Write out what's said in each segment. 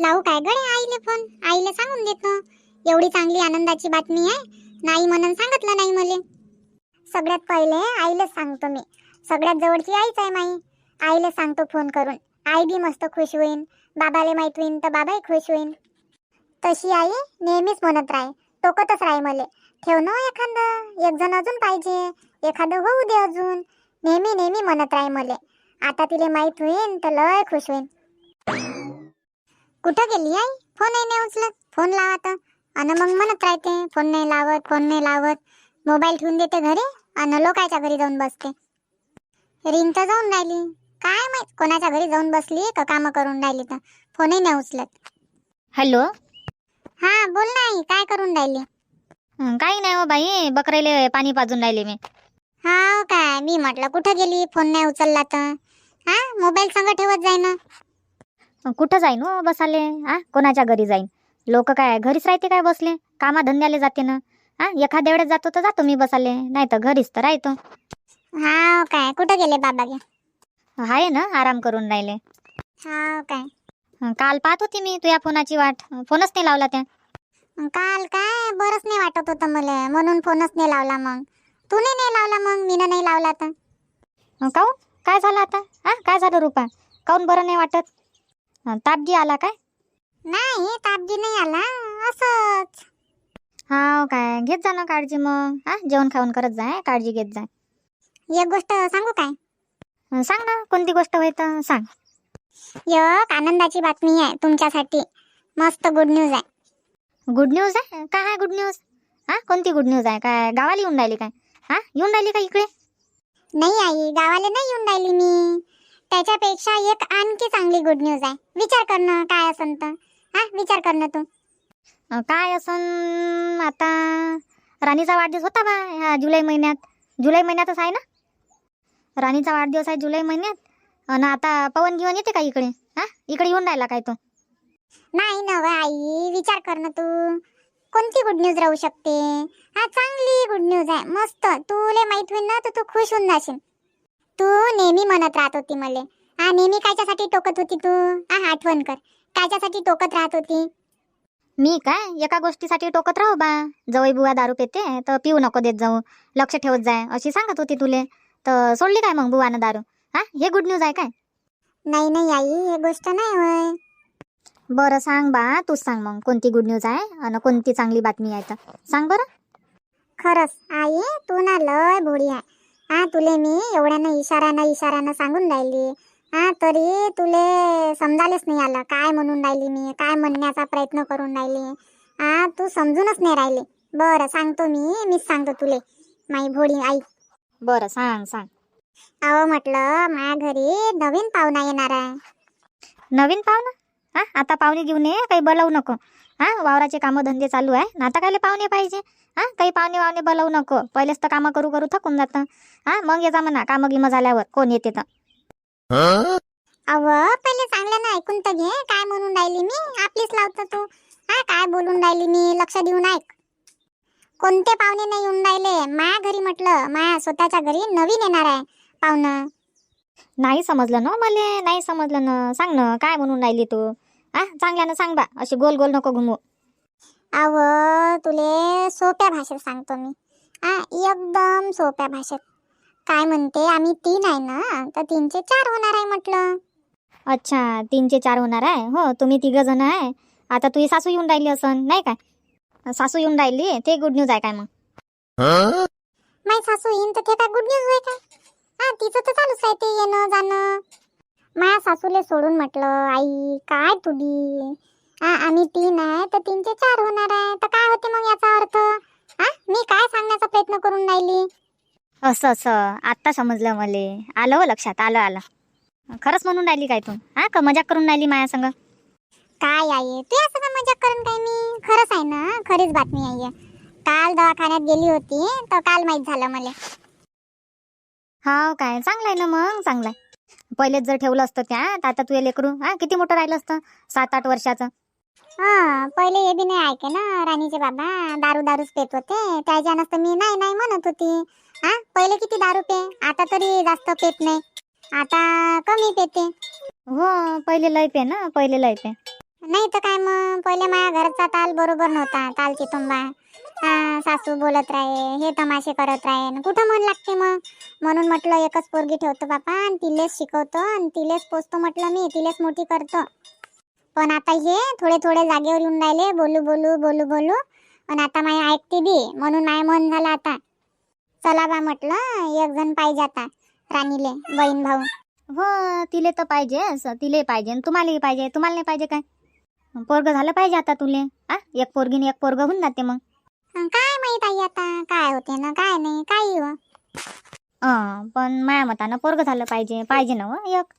लावू काय गडे आईले फोन आईले सांगून देतो एवढी चांगली आनंदाची बातमी आहे. नाही म्हणून सांगितलं नाही मले. सगळ्यात पहिले आईला सांगतो मी. सगळ्यात जवळची आईच आहे माई. आईला सांगतो फोन करून. आई बी मस्त खुश होईन. बाबाले माहीत होईन तर बाबाही खुश होईन. तशी आई नेहमीच म्हणत राहे टोकतच राहे मले. ठेव ना एखादं. एक जण अजून पाहिजे. एखादं होऊ दे अजून. नेहमी नेहमी म्हणत राहे मले. आता तिले माहीत होईन तर लय खुश होईन. कुठं गेली आई? फोनही नाही उचलत. फोन लावा तर अन मग म्हणत राहते फोन नाही लावत फोन नाही लावत. मोबाईल ठेवून देते घरी अन लोकांच्या घरी जाऊन बसते. रिंग तर जाऊन राहिली. काय माहीत कोणाच्या घरी जाऊन बसली का कामं करून राहिली तर? फोनही नाही उचलत. हॅलो? हा बोल ना आई काय करून राहिली? हं, काही नाही हो बाई बकराले पाणी पाजून राहिले मी. हा काय? मी म्हटलं कुठं गेली? फोन नाही उचलला तर. हा मोबाईल संग ठेवत जाय ना कुठं जाईन हो बसाले? आ कोणाच्या घरी जाईन? लोक काय घरीच राहते काय बसले? कामा धंद्याले जाते ना. हा एखाद्या वेळेस जातो तर जातो मी बसाले नाही तर घरीच तर राहतो. हा काय. कुठं गेले बाबा गे? आहे ना आराम करून राहिले. हा काय. हं, काल पाहत होती मी तुझ्या फोनाची वाट. फोनच नाही लावला त्या. काल काय? बरंच नाही वाटत होतं मला. म्हणून फोनच नाही लावला मग. तूने नाही लावला मग? मीनं नाही लावला तर. अं, काहून काय झालं आता? हा काय झालं रुपा? काहून बरं नाही वाटत? अं, तापगी आला काय? नाही तापजी नाही आला. असंच. हा काय. घेत जा ना काळजी मग. हा जेवण खाऊन करत जाय काळजी घेत जाय एक गोष्ट सांगू काय? सांग ना कोणती गोष्ट होय तर सांग. एक आनंदाची बातमी आहे तुमच्यासाठी. मस्त गुड न्यूज आहे. गुड न्यूज आहे? काय आहे गुड न्यूज हा कोणती गुड न्यूज आहे? काय गावाला येऊन राहिली काय? हा येऊन राहिली का इकडे? नाही आई गावाला नाही येऊन राहिली मी. त्याच्यापेक्षा एक आणखी चांगली गुड न्यूज आहे. विचार करणं काय असन तर. हा विचार करणं तू. अं, काय असन आता राणीचा वाढदिवस होता बा ह्या जुलै महिन्यात. जुलै महिन्यातच आहे ना? राणीचा वाढदिवस आहे जुलै महिन्यात. आणि आता पवन घेऊन येते का इकडे? हा? इकडे येऊन राहिला काय तो? नाही नव आई विचार कर ना तू. कोणती गुड न्यूज राहू शकते? हा चांगली गुड न्यूज आहे. मस्त. तुले माहीत होईल ना तर तू खुश होऊन जाशील. तू नेहमी म्हणत राहत होती मले. हा नेहमी कायच्यासाठी टोकत होती तू? हा आठवण कर. कायच्यासाठी टोकत राहत होती? मी काय? एका गोष्टीसाठी टोकत राहू बा. जवळ बुवा दारू पेते तर पिऊ नको देत जाऊ. लक्ष ठेवत जाय अशी सांगत होती तुले. तर सोडली काय मग बुवानं दारू? हा हे गुड न्यूज आहे काय? नाही नाही आई हे गोष्ट नाही होय. बरं सांग बा तूच सांग मग कोणती गुड न्यूज आहे आणि कोणती चांगली बातमी आहे तर. सांग बरं. खरंच आई तू ना लय भोळी आहे. हा तुले मी एवढ्यानं इशाऱ्यानं इशाऱ्यानं सांगून राहिली. हा तरी तुले समजायलाच नाही आलं. काय म्हणून राहिली मी? काय म्हणण्याचा प्रयत्न करून राहिली? हा तू समजूनच नाही राहिली. बरं सांगतो मी मीच सांगतो तुले. माई भोळी आई. बरं सांग सांग. अहो म्हटलं माझ्या घरी नवीन पाहुणा येणार आहे. नवीन पाहुणा? हा आता पाहुणे घेऊन ये काही बोलावू नको. हा वावराचे कामं धंदे चालू आहे. ना आता कायले पाहुणे पाहिजे? हा काही पाहुणे वावणे बोलावू नको. पहिलेच तर कामं करू करू थकून जातं. हा मग ये जा म्हणा कामं गिमं झाल्यावर. कोण येते तर? अव पहिले चांगल्यानं ऐकून तर घे. काय म्हणून राहिली मी? आपलीच लावतो तू. हा काय बोलून राहिली मी? लक्ष देऊन ऐक. कोणते पाहुणे नाही येऊन राहिले? माया घरी म्हटलं माया स्वतःच्या घरी नवीन येणार आहे पाहुणं. नाही समजलं ना मले नाही समजलं ना. सांग ना काय म्हणून राहिली तू? हा चांगल्यानं सांग बा अशी गोल गोल नको घुमू. अव तुले सोप्या भाषेत सांगतो मी. हा एकदम सोप्या भाषेत. काय म्हणते आम्ही तीन आहे ना तर तीनचे चार होणार आहे म्हटलं. अच्छा तीनचे चार होणार आहे? हो तुम्ही तिघ जण आहे. आता तुझी सासू येऊन राहिली असन नाही काय? सासू येऊन राहिली ते गुड न्यूज आहे काय मग? माई सासू येईन तर ते काय गुड न्यूज होय काय? हा तिचं तर चालूच आहे ते येणं जाणं. माया सासूले सोडून म्हटलं आई काय तुडी हा आम्ही तीन आहे तर तीनचे चार होणार आहे. तर काय होते मग याचा अर्थ? हा मी काय सांगण्याचा प्रयत्न करून राहिली? असं असं. आत्ता समजलं मले. आलं हो लक्षात. आलं आलं. खरंच म्हणून राहिली काय तू? हा का मजाक करून राहिली माया संग? काय आहे तू असं का मजाक करून काय मी? खरंच आहे ना? खरीच बातमी आहे. काल दवाखान्यात गेली होती तर काल माहीत झालं मला. हा काय. चांगलं आहे ना मग? चांगलं आहे. पहिलेच जर ठेवलं असतं त्या तर आता तू लेकरू हा किती मोठं राहिलं असतं? सात आठ वर्षाचं. हा पहिले हे बी नाही ऐके ना राणीचे बाबा दारू दारूच पेत होते. त्याच्यानंच तर मी नाही नाही म्हणत होती. हा पहिले किती दारू पे आता तरी जास्त पेत नाही. आता कमी पेते. हो पहिले लय पे ना पहिले लय पे. नाही तर काय मग पहिले माझ्या घरचा ताल बरोबर नव्हता ताल चितुंबा हा सासू बोलत राहे हे तमाशे करत राहे. कुठं मन लागते मग? म्हणून म्हटलं एकच पोरगी ठेवतो बापा आणि तिलेच शिकवतो आणि तिलेच पोचतो म्हटलं मी तिलेच मोठी करतो. पण आता हे थोडे थोडे जागेवर येऊन राहिले बोलू बोलू बोलू बोलू पण आता माय ऐकते बी म्हणून माय मन झालं आता. चला बा म्हटलं एक जण पाहिजे आता राणीले बहीण भाऊ. हो तिले तर पाहिजे असं तिले पाहिजे आणि तुम्हालाही पाहिजे तुम्हाला नाही पाहिजे काय? पोरग झालं पाहिजे आता तुले आ? एक पोरगीने एक पोरग होऊन जाते मग. काय माहीत आई आता? काय होते ना काय नाही काही हो अं, पण माया मतानं पोरग झालं पाहिजे पाहिजे ना हो एक.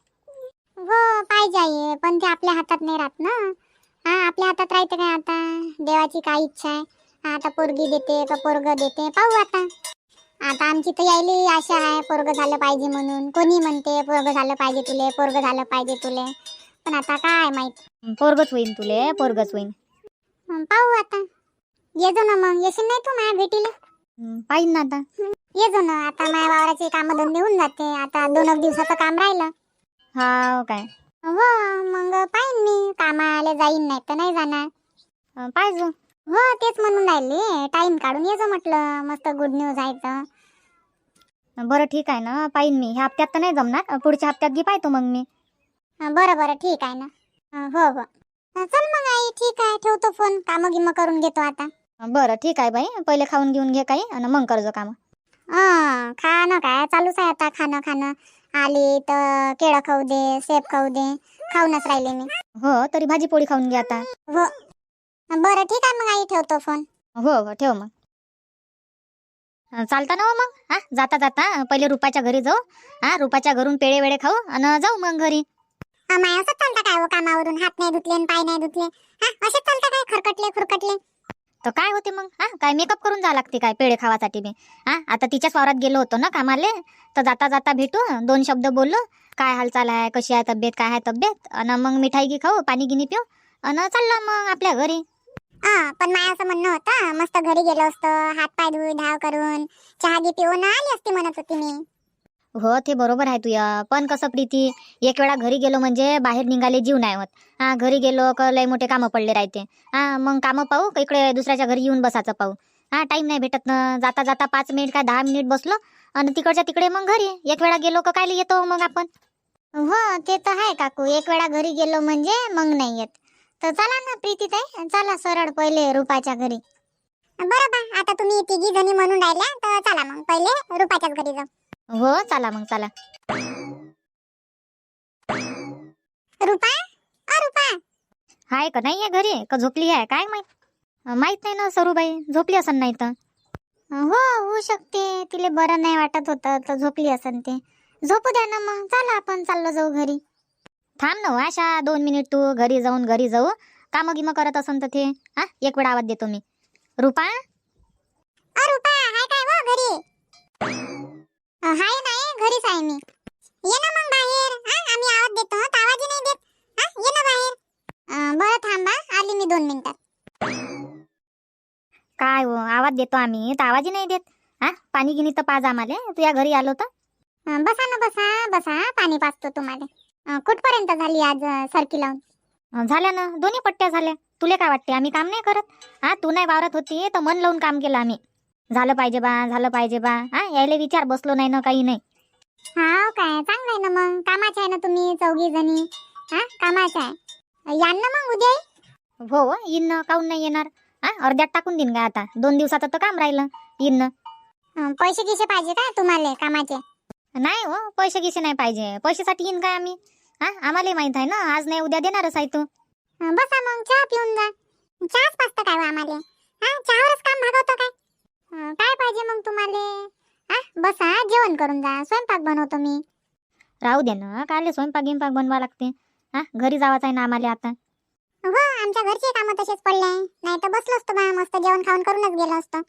हो पाहिजे आहे पण ते आपल्या हातात नाही राहत ना. हा आपल्या हातात राहते काय आता? देवाची काय इच्छा आहे? आता पोरगी देते का पोरग देते? पाहू आता. आता आमची तर यायली आशा आहे पोरग झालं पाहिजे म्हणून. कोणी म्हणते पोरग झालं पाहिजे तुले पोरग झालं पाहिजे तुले. पण आता काय माहीत? पोरगच होईन तुले पोरगच होईन. पाहू आता. ये जो ना मग येशील नाही तू माझ्या भेटीला? हं, पाहिन ना आता. ये जो ना आता माझ्या वावराचे काम धंदे होऊन जाते. आता दोन एक दिवसाचं काम राहिलं. हा काय? हो मग पाहिन मी. कामाला जाईन नाही तर नाही जाणार. अं, पाहिजे हो तेच म्हणून राहिले. टाइम काढून ये जो म्हटलं. मस्त गुड न्यूज आहे तर. बरं ठीक आहे ना. पाहिन मी. ह्या हप्त्यात तर नाही जमणार. पुढच्या हप्त्यात घे पाहतो मग मी. हं, बरं बरं ठीक आहे ना. हं, हो हो. हं, चल मग आई ठीक आहे. ठेवतो फोन कामं गिमं करून घेतो आता. बरं ठीक आहे बाई. पहिले खाऊन घेऊन घे काही आणि मग करजो काम. हं, खाणं काय? चालूच आहे आता खाणं खाणं. आली तर केळं खाऊ दे सेब खाऊ दे. खाऊनच राहिले मी. हो तरी भाजी पोळी खाऊन घे आता. हो. बरं ठीक आहे मग आई ठेवतो फोन. हो हो ठेव मग. अं, चालता ना हो मग? हा जाता जाता. पहिले रुपाच्या घरी जाऊ. हा रुपाच्या घरून पेळे वेळे खाऊ आणि जाऊ मग घरी. माय असंच चालतं काय हो कामावरून? हात नाही धुतले आणि पाय नाही धुतले. हा असेच चालतं काय? खरकटले खुरकटले. तर काय होते मग? हा काय मेकअप करून जा लागते काय पेढे खावासाठी मी हा आता तिच्याच वावरात गेलो होतो ना कामाले तर जाता जाता भेटू दोन शब्द बोललो काय हालचाल आहे कशी आहे तब्येत काय आहे तब्येत आणि मग मिठाई गी खाऊ पाणी गिनी पिऊ आणि चाललो मग आपल्या घरी. हा पण माय असं म्हणणं होतं मस्त घरी गेलो असतो हात पाय धुई धाव करून चहा गी पिऊन आली असती म्हणत होती मी. हो ते बरोबर आहे तुया. पण कसं प्रीती एक वेळा घरी गेलो म्हणजे बाहेर निघाले जीव नाही होत. हा घरी गेलो का लय मोठे कामं पडले राहते. हा मग कामं पाहू का इकडे दुसऱ्याच्या घरी येऊन बसायचं पाहू. हा टाइम नाही भेटत ना. जाता जाता पाच मिनिट काय दहा मिनिट बसलो आणि तिकडच्या तिकडे मग घरी. एक वेळा गेलो का काय येतो मग आपण? हो ते तर आहे काकू. एक वेळा घरी गेलो म्हणजे मग नाही येत. तर चला ना प्रीती ताई चला सरळ पहिले रुपाच्या घरी. बरं बा आता तुम्ही तिघी जणी म्हणून राहिल्या तर चला मग पहिले रुपाच्याच घरी जाऊ. हो चला मग चला. रुपा? अ रुपा? हाय का नाही आहे घरी? का झोपली आहे? काय माहीत? माहीत नाही ना सरूबाई. झोपली असन नाही तर. हो होऊ शकते. तिला बरं नाही वाटत होतं तर झोपली असन ते. झोपू द्या ना मग. चला आपण चाललो जाऊ घरी. थांब ना हो, आशा. दोन मिनिट तू घरी जाऊन घरी जाऊ. कामं गिमं करत असन तर ते. हा एक वेळा आवाज देतो मी. रुपा? अ रुपा हाय काय हो घरी? घरीच आहे मी ये ना मग बाहेर. हा आम्ही आवाज देतो तर आवाजही नाही देत. हा ये ना बाहेर. अ, बरं थांबा आली मी दोन मिनिटात काय हो आवाज देतो आम्ही तर आवाजही नाही देत. हा पाणी गिनी तर पाज आम्हाला तुझ्या घरी आलो तर. अ, बसा ना बसा बसा पाणी पाचतो तुम्हाला. अ, कुठपर्यंत झाली आज अ, सरकी लावून? अं, झाल्या ना दोन्ही पट्ट्या झाल्या. तुले काय वाटते आम्ही काम नाही करत? हा तू नाही वावरत होती तर मन लावून काम केलं आम्ही. झालं पाहिजे बा झालं पाहिजे बा. हा यायले विचार बसलो नाही ना काही नाही. हा काय चांगलं आहे ना मग. कामाचे आहे ना तुम्ही चौघी जणी. हा कामाचे आहे. यान ना मग उद्या? हो हो, येईन ना. काऊन नाही येणार? हा अर्ध्यात टाकून देईन का आता. दोन दिवसाचं तर काम राहिलं. येईन ना. अ, पैसे गिसे पाहिजे का तुम्हाला कामाचे? नाही हो पैसे गिसे नाही पाहिजे. पैशासाठी येईन काय आम्ही? हा आम्हाला माहीत आहे ना. आज नाही उद्या देणारच आहे तू. अ, बसा मग चहा पिऊन जा. चहाच पाचतं काय हो आम्हाला? हा चहावरच काम भागवतो काय? अ, काय पाहिजे मग तुम्हाला? हा बसा जेवण करून जा. स्वयंपाक बनवतो मी. राहू दे ना काले स्वयंपाक गिंपाक बनवा लागते. हा घरी जावाच आहे ना आम्हाला आता? हो आमच्या घरचे कामं तसेच पडले नाही तर बसलो असतो बा मस्त जेवण खाऊन करूनच गेलो असतो.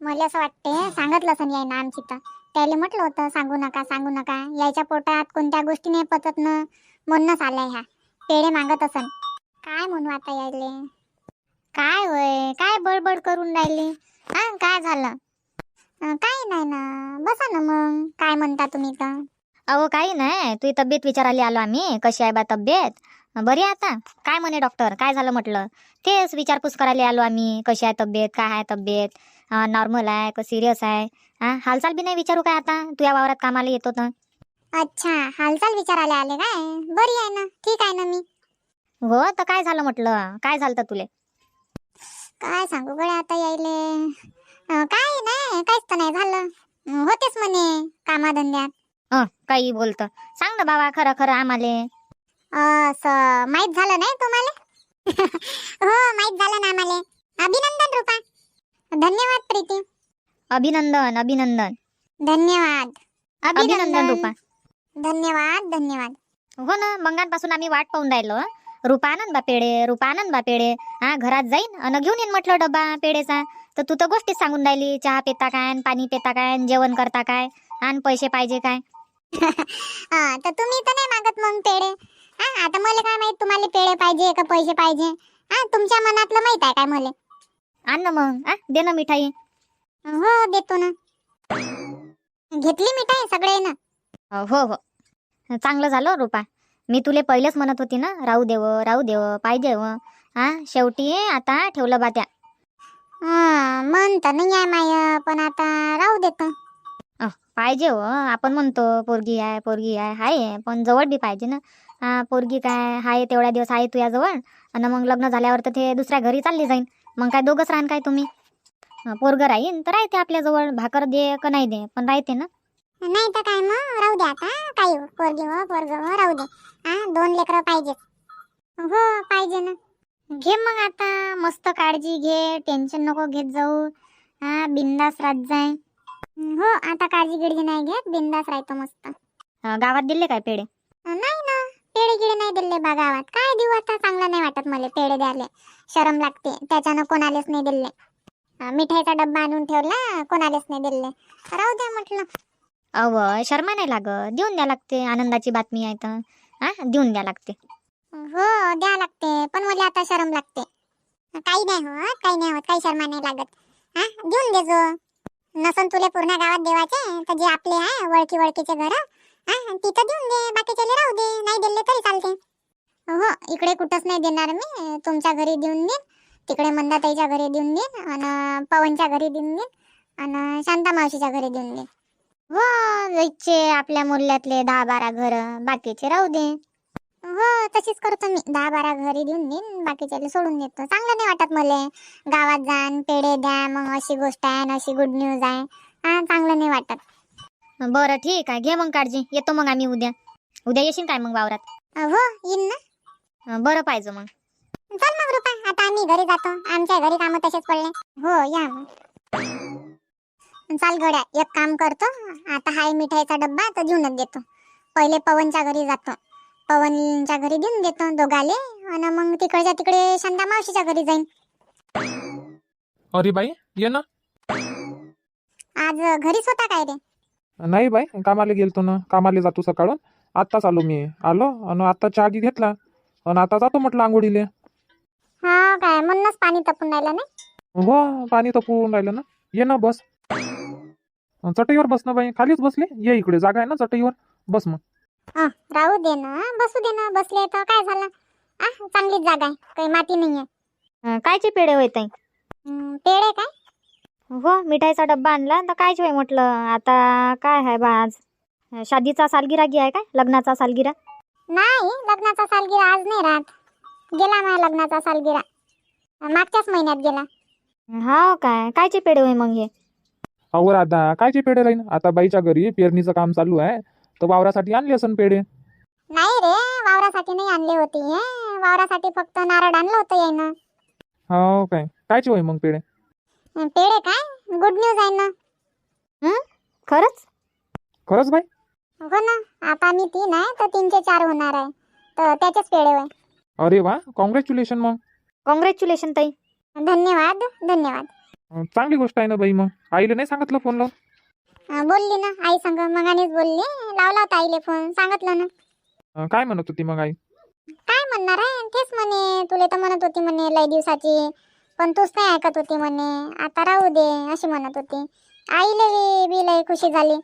मला असं वाटते सांगितलं असं याय ना आमची तर. त्याला म्हटलं होतं सांगू नका सांगू नका. यायच्या पोटात कोणत्या गोष्टी नाही पचत न म्हणूनच आलाय ह्या पेढे मागत असन. काय म्हणू आता यायले? काय होय? काय बडबड करून राहिली? हा काय झालं? काही नाही ना. बसा ना मग. काय म्हणता तुम्ही तर अहो काही नाही. तुझी तब्येत विचारायला आलो आम्ही. कशी आहे बा तब्येत? बरी आहे आता? काय म्हणे डॉक्टर काय झालं म्हटलं? तेच विचारपूस करायला आलो आम्ही. कशी आहे तब्येत? काय आहे तब्येत? नॉर्मल आहे का सिरियस आहे? हा हालचाल बी नाही विचारू काय आता? तू या वावरात कामाला येतो तर. अच्छा. हालचाल विचारायला आले काय? बरी आहे ना. ठीक आहे ना मी. हो तर काय झालं म्हटलं? काय झालं तुले? काय सांगू गड्या आता यायले. काय नाही काहीच तर नाही झालं. अं, होतेच म्हणे कामाधंद्यात. हं काही बोलतं. सांग ना बाबा खरं खरं आम्हाले. असं माहीत झालं नाही तुम्हाला? हो माहीत झालं ना आम्हाला. अभिनंदन रुपा. धन्यवाद प्रीती. अभिनंदन अभिनंदन. धन्यवाद. अभिनंदन. रुपा. धन्यवाद धन्यवाद. हो ना मंगांपासून आम्ही वाट पाहून राहिलो हं. रुपा आनंद बा पेढे रुपा आनंद बा पेढे हा घरात जाईन अन घेऊन येईन म्हटलं डब्बा पेढेचा तर तू तर गोष्टीच सांगून राहिली चहा पिता काय अन पाणी पिता काय जेवण करता काय आणि पैसे पाहिजे काय? हा तर तुम्ही तर नाही मागत मग पेढे. हा आता मला काय माहीत तुम्हाला पेढे पाहिजे का पैसे पाहिजे? हा तुमच्या मनातलं माहीत आहे काय मला? आण ना मग आ दे ना मिठाई. हो देतो ना. घेतली मिठाई सगळे ना? हो हो. चांगलं झालं रुपा. मी तुले पहिलेच म्हणत होती ना राहू देव राहू देव पाहिजे व. हा शेवटी आता ठेवलं बा त्या मन तर नाही आहे माय पण आता राहू देतो पाहिजे हो आपण म्हणतो पोरगी आहे पोरगी आहे हाय पण जवळ बी पाहिजे ना. हा पोरगी काय हाय तेवढ्या दिवस आहे तुझ्या जवळ. आणि मग लग्न झाल्यावर तर ते दुसऱ्या घरी चालली जाईन. मग काय दोघंच राहन काय तुम्ही? पोरगं राहीन तर राहते आपल्याजवळ भाकर दे का नाही दे पण राहते ना. नाही तर काय मग? राहू दे आता. काही पोरगी हो पोरग हो राहू दे. हा दोन लेकरं पाहिजे. हो पाहिजे ना. घे मग आता. मस्त काळजी घे. टेन्शन नको घेत जाऊ. हा बिंदास राहत जाय. हो आता काळजी गिळजी नाही घेत. बिंदास राहतो मस्त. अं, गावात दिले काय पेढे? नाही ना. पेढे गिडे नाही दिले बा गावात. काय देऊ आता? चांगलं नाही वाटत मला पेढे द्यायला. शरम लागते. त्याच्यानं कोणालाच नाही दिले. अं, मिठाईचा डब्बा आणून ठेवला. कोणालाच नाही दिले. राहू द्या म्हटलं. अव शर्मा नाही लागत. देऊन द्या लागते आनंदाची बातमी आहे तर. हा? देऊन द्या लागते. हो द्या लागते पण मला आता शरम लागते. काही नाही होत काही नाही होत काही शर्मा नाही लागत. हा? देऊन दे जो. नसन तुले पूर्ण गावात देवाचे तर जे आपले आहे वळकी वळकीचे घर. हा? तिथं देऊन दे बाकीचे राहू दे नाही दिले तरी चालते. हो इकडे कुठंच नाही देणार मी. तुमच्या घरी देऊन देईन तिकडे मंदाताईच्या घरी देऊन देईन आणि पवनच्या घरी देऊन देईन आणि शांता मावशीच्या घरी देऊन देईन. हो आपल्या मूल्यातले दहा बारा घर बाकीचे राहू दे. हो तशीच करतो मी. दहा बारा घरी देऊन देईन बाकीच्याला सोडून देतो. चांगलं नाही वाटत मला. गावात जाण पेढे द्या मग अशी गोष्ट आहे आणि अशी गुड न्यूज आहे. हा चांगलं नाही वाटत. बरं ठीक आहे. घे मग काळजी. येतो मग आम्ही उद्या. उद्या येशील काय मग वावरात? हो येईन ना. बरं पाहिजे मग. चल मग रुपा. आता आम्ही घरी जातो. आमच्या घरी कामं तसेच पडले. हो या मग. चाल गड्या एक काम करतो. आता हाय मिठाईचा डब्बा तर देऊनच देतो. पहिले पवनच्या घरी जातो. पवनच्या घरी देऊन देतो दोघाले आणि मग तिकडच्या तिकडे शांता मावशीच्या घरी जाईन. अरे बाई ये ना. आज घरीच होता काय रे? नाही बाई कामाला गेलतो ना. कामाला जातो सकाळून. आत्ताच आलो मी. आलो आणि आता चहा गी घेतला. आणि आता जातो म्हटलं आंघोळीले. हा काय म्हणूनच पाणी तपून राहिलं नाही? हो पाणी तपून राहिलं ना. ये ना बस. चटईवर बस ना बाई खालीच बसली? ये इकडे जागा आहे ना चटईवर? बस मग. अं, राहू दे ना बसू दे ना बसले तर काय झालं? आ चांगलीच जागा आहे काही माती नाहीये. अं, कायचे पेढे होय ताई? हं, पेढे काय? हो मिठाईचा डब्बा आणला तर कायचे होय म्हटलं आता काय आहे बा आज? शादीचा सालगिरा गी आहे काय? लग्नाचा सालगिरा? नाही लग्नाचा सालगिरा आज नाही राहत. गेला माझ्या लग्नाचा सालगिरा. मागच्याच महिन्यात गेला. हा काय कायचे पेढे होय मग हे? अहो राधा कायचे पेढे राहीन आता बाईच्या घरी पेरणीचं काम चालू आहे तर वावरासाठी आणले असन पेढे. नाही रे वावरासाठी नाही आणले होते हे. वावरासाठी फक्त नारळ आणलं होतं यायनं हो काय? कायचे होय मग पेढे? हं, पेढे काय? गुड न्यूज आहे ना. खरंच? खरंच बाई? हो ना. आता मी तीन आहे तर तीनचे चार होणार आहे. तर त्याचेच पेढे होय. अरे वा कॉंग्रॅच्युलेशन मग. कॉंग्रॅच्युलेशन ताई. धन्यवाद धन्यवाद. चांगली गोष्ट आहे ना बाई मग. आईला नाही सांगितलं फोन लावून? अं, बोलली ना. आई संग मगानेच बोलली. लावला होता आईले फोन सांगितलं ना. अं, काय म्हणत होती मग आई? काय म्हणणार आहे? तेच म्हणे. तुले तर म्हणत होती म्हणे लय दिवसाची. पण तूच नाही ऐकत होती म्हणे. आता राहू दे अशी म्हणत होती. आईले बी- बी लय खुशी झाली.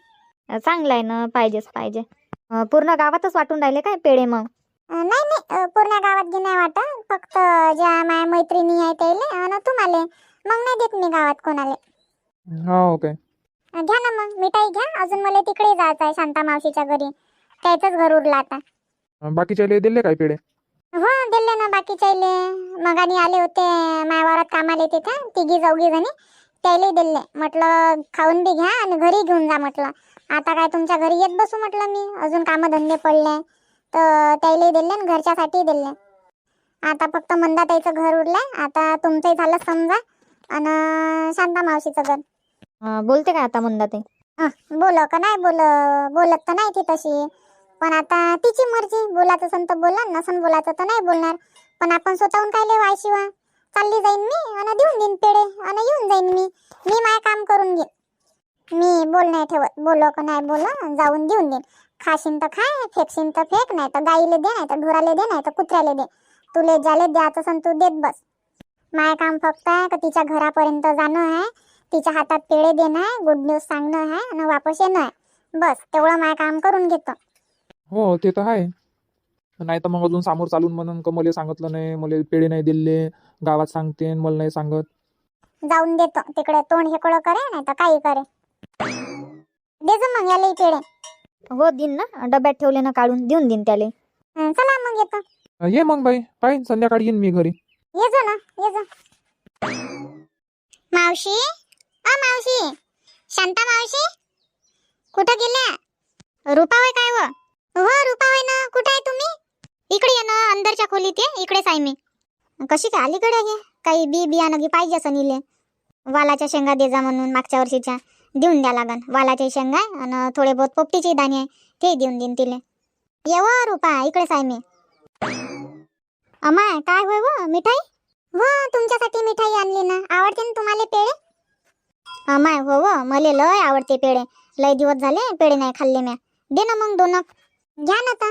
चांगलं आहे ना. पाहिजेच पाहिजे. अं, पूर्ण गावातच वाटून राहिले काय पेढे मग? अं, नाही नाही. अं, पूर्ण गावात घे नाही वाटत. फक्त ज्या माझ्या मैत्रिणी आहे त्याले. आणि तुम्हाला मग नाही देत मी गावात कोणाले. हो काय अं, घ्या ना मग मिठाई घ्या. अजून मला तिकडे जायचं आहे शांता मावशीच्या घरी. त्याचंच घर उरलं आता. बाकीच्याले दिले काय पेढे? हो दिले ना बाकीच्याले मगानी आले होते माझ्या वावरात कामाला तिथे तिघी चौघी जणी. त्याला दिले. म्हटलं खाऊन बी घ्या आणि घरी घेऊन जा म्हटलं. आता काय तुमच्या घरी येत बसू म्हटलं मी. अजून कामधंदे पडले. तर त्याला दिले आणि घरच्यासाठी दिले. आता फक्त मंदाताईचं घर उरलंय. आता तुमचंही झालं समजा. आणि शांता मावशीचं घर. अं, बोलते काय आता म्हणता ते? बोल का नाही बोल बोलत तर नाही ती तशी. पण आता तिची मर्जी बोलायचं असन तर बोला नसन बोलायचं तर नाही बोलणार. पण आपण स्वतःहून काय लेवाय शिवा चालली जाईन मी आणि देऊन देईन पेढे आणि येऊन जाईन मी. मी माय काम करून घेईन. मी बोल नाही ठेवत बोलो का नाही बोल जाऊन देऊन देईन. खाशीन तर खाय फेकशीन तर फेक नाही तर गाईले दे नाही तर ढोराले दे नाही तर कुत्र्याले दे. तुले ज्याले द्यायचं असन तू देत बस. माय काम फक्त आहे का तिच्या घरापर्यंत जाणं आहे तिच्या हातात पेढे देणं आहे गुड न्यूज सांगणं आहे आणि वापस येणं आहे. बस तेवढं माय काम करून घेतो. हो ते तर आहे. नाही तर मग अजून समोर चालून म्हणून का मला सांगितलं नाही मला पेढे नाही दिले गावात सांगते मला नाही सांगत. जाऊन देतो. तिकडे तोंड हेकडं करे नाही तर काही करे. देजो मग याले पेढे. हो देईन ना. डब्यात ठेवले ना काढून देऊन देईन त्याले. चला मग येतो. ये मग बाई पाहिजे संध्याकाळी येईन मी घरी. येजो ना येजो मावशी? अ मावशी. शांता मावशी? कुठं गेल्या? रुपावय काय व? हो रुपावय ना. कुठं आहे तुम्ही? इकडे ये ना अंदरच्या खोलीत ये. इकडेच आहे मी. कशी काय अलीकडे आहे? काही बी बियाणं की पाहिजे असं निले. वालाच्या शेंगा दे जा म्हणून मागच्या वर्षीच्या. देऊन द्या लागन. वालाच्या शेंगा आणि थोडे बहुत पोपटीचे दाणे आहे. ते देऊन देईन तिले. येव रुपा. इकडेच आहे मी. अमाय काय होय व मिठाई? हो तुमच्यासाठी मिठाई आणली ना. आवडते ना तुम्हाला पेढे? अमाय हो व मले लय आवडते पेढे. लय दिवस झाले पेढे नाही खाल्ले म्या. दे ना मग दोन घ्या ना आता.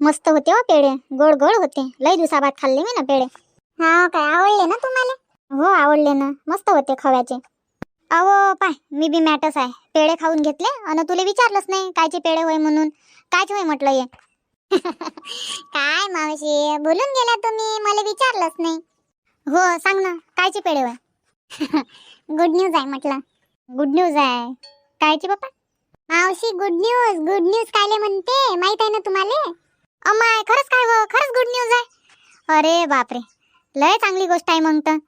मस्त होते हो पेढे. गोड गोड होते. लय दिवसाबाद खाल्ले मी ना पेढे. हा काय आवडले ना तुम्हाला? हो आवडले ना. मस्त होते खव्याचे. अहो पाय मी बी मॅटच आहे. पेढे खाऊन घेतले आणि तुला विचारलंच नाही कायचे पेढे होय म्हणून. कायच होय म्हटलं ये काय मावशी बोलून गेला तुम्ही मला विचारलंच नाही. हो सांग ना कायचे पेढे गुड न्यूज आहे म्हटलं. गुड न्यूज आहे. कायची बाप्पा मावशी गुड न्यूज गुड न्यूज कायले म्हणते माहीत आहे ना तुम्हाला? अमाय खरंच काय हो खरंच गुड न्यूज आहे. अरे बापरे लय चांगली गोष्ट आहे मग तर.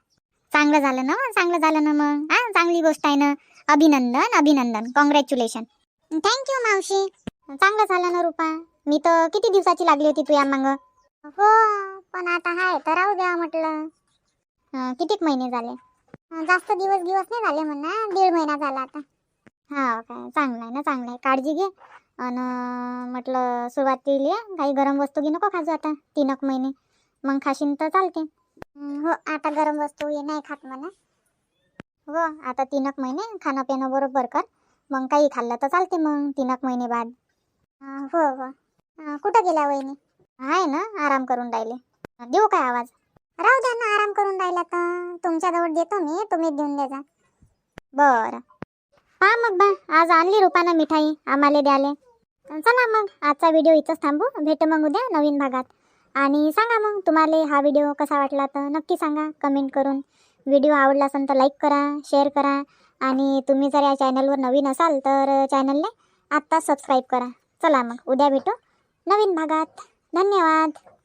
चांगलं झालं ना चांगलं झालं ना मग. हा चांगली गोष्ट आहे ना. अभिनंदन अभिनंदन. कॉंग्रॅच्युलेशन थँक्यू मावशी. चांगलं झालं ना रुपा. मी तर किती दिवसाची लागली होती तुया मांग? हो पण आता हाय तर राहू द्या म्हटलं. कितीक महिने झाले? जास्त दिवस दिवस नाही झाले म्हणा दीड महिना झाला आता. हा काय चांगलं आहे ना चांगलं आहे. काळजी घे. आणि म्हटलं सुरुवातीला काही गरम वस्तू घे नको खाजू आता तीनक महिने. मग खाशीन तर चालते. हं, आता गरम वस्तू हे नाही खात म्हणा. हो आता तीनक महिने खाणं पिणं बरोबर कर. मग काही खाल्लं तर चालते मग तीनक महिने बाद. हो हो. कुठं गेल्या वहिनी? आहे ना आराम करून राहिले. देऊ काय आवाज? राहू द्या ना आराम करून राहिला तर. तुमच्याजवळ देतो मी तुम्ही देऊन द्या बरं. पहा मग बा आज आणली रुपानं मिठाई आम्हाला द्याले. चला मग आजचा व्हिडिओ इथंच थांबू. भेटू मग उद्या नवीन भागात. आणि सांगा मग तुम्हाला हा व्हिडिओ कसा वाटला तर नक्की सांगा कमेंट करून. व्हिडिओ आवडला असेल तर लाईक करा शेअर करा. आणि तुम्ही जर या चॅनलवर नवीन असाल तर चॅनलने आत्ता सबस्क्राईब करा. चला मग उद्या भेटू. नवीन भागात. धन्यवाद.